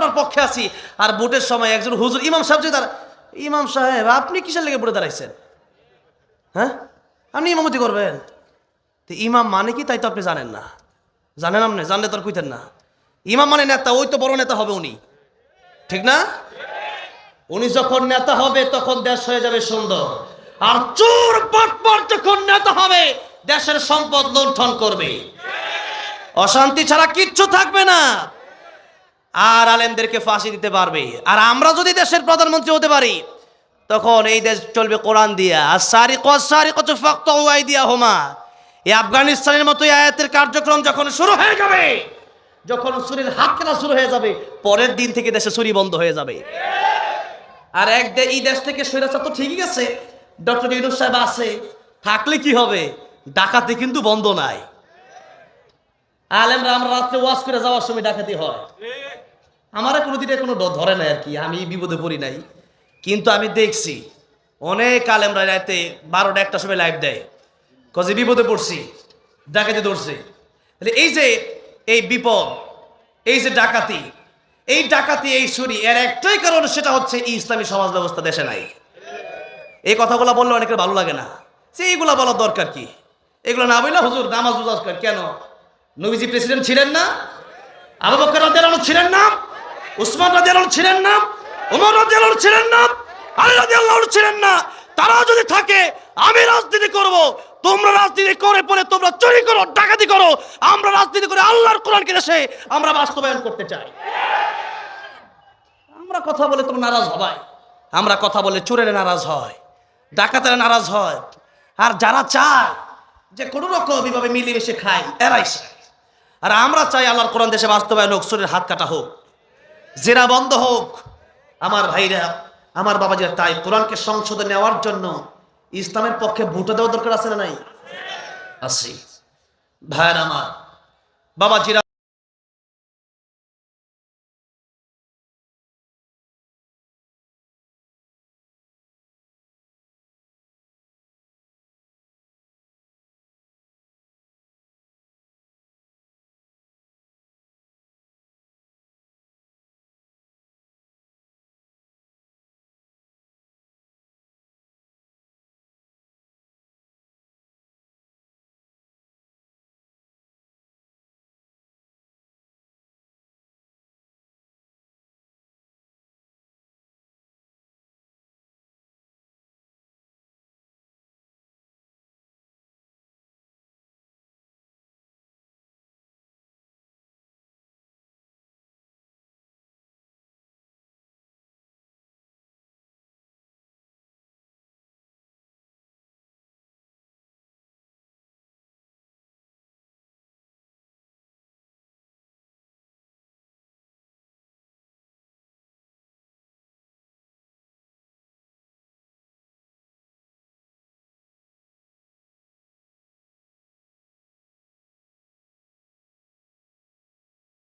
আপনার পক্ষে আছি। আর ভোটের সময় একজন হুজুর, ইমাম সাহেব যে ইমাম সাহেব, আপনি কিসের লেগে ভোটে দাঁড়াইছেন? হ্যাঁ? আপনি ইমামতি করবেন? তো ইমাম মানে কি? তাই তো আপনি জানেন না। জানেন আপনি? জানলে তো আর কইতেন না। ইমাম মানে নেতা, ওই তো বড় নেতা হবে উনি। ঠিক না? উনি যখন নেতা হবে, তখন দেশ হয়ে যাবে সুন্দর। আর চোর পটপট যখন নেতা হবে, দেশের সম্পদ লুণ্ঠন করবে। অশান্তি ছাড়া কিচ্ছু থাকবে না। আর আলেমদেরকে ফাঁসি দিতে পারবে। আর আমরা যদি দেশের প্রধানমন্ত্রী হতে পারি, তখন এই দেশ চলবে কোরআন দিয়া। আর সারি ফক্ত ওয়াই দিয়া হোমা এই আফগানিস্তানের মতো আয়াতের কার্যক্রম যখন শুরু হয়ে যাবে, যখন চুরির হাত কেনা শুরু হয়ে যাবে, পরের দিন থেকে দেশে চুরি বন্ধ হয়ে যাবে। আর এক এই দেশ থেকে স্বৈরাচার তো ঠিকই আছে ডক্টর ইউনুস সাহেব আছে, থাকলে কি হবে? ডাকাতি কিন্তু বন্ধ নাই। আলেমরা আমরা রাত্রে ওয়াশ করে যাওয়ার সময় ডাকাতি হয়। আমার কোনো দিনে কোনো ধরে নাই আর কি, আমি বিপদে পড়ি নাই। কিন্তু আমি দেখছি, অনেক আলেমরা রাতে বারোটা একটা সময় লাইভ দেয়। কজে বিপদে পড়ছি, ডাকাতি ধরছে। তাহলে এই যে এই বিপদ, এই যে ডাকাতি, এই ডাকাতি, এই চুরি, এর একটাই কারণ সেটা হচ্ছে ইসলামী সমাজ ব্যবস্থা দেশে নাই। এই কথাগুলো বললে অনেকের ভালো লাগে না। সে এইগুলা বলার দরকার কি? এগুলো না বললে হুজুর নামাজ কেন? নবীজি প্রেসিডেন্ট ছিলেন না? আবু বকর ছিলেন না? উসমান আনহু ছিলেন না ওমর আনহু ছিলেন না, আলী আনহু ছিলেন না, তারা যদি থাকে, আমি রাজনীতি করব, তোমরা রাজনীতি করে পরে তোমরা চুরি করো, ডাকাতি করো, আমরা রাজনীতি করে আল্লাহর কোরআনকে দেশে আমরা বাস্তবায়ন করতে চাই। আমরা কথা বলে তোমরা নারাজ হবাই, আমরা কথা বলে চোরেরা নারাজ হয়, ডাকাতেরা নারাজ হয়, আর যারা চায় যে কোনো রকম এভাবে মিলেমিশে খায়, এরাই আর আমরা চাই আল্লাহর কোরআন দেশে বাস্তবায়ন হোক, চোরের হাত কাটা হোক। জেরা বন্ধ হোক। আমার ভাইরা, আমার বাবাজিরা, তাই কোরআনকে সংশোধন নেওয়ার জন্য ইসলামের পক্ষে ভোটে দেওয়া দরকার আছে না নাই? আছে। ভাইয়ের আমার, বাবাজিরা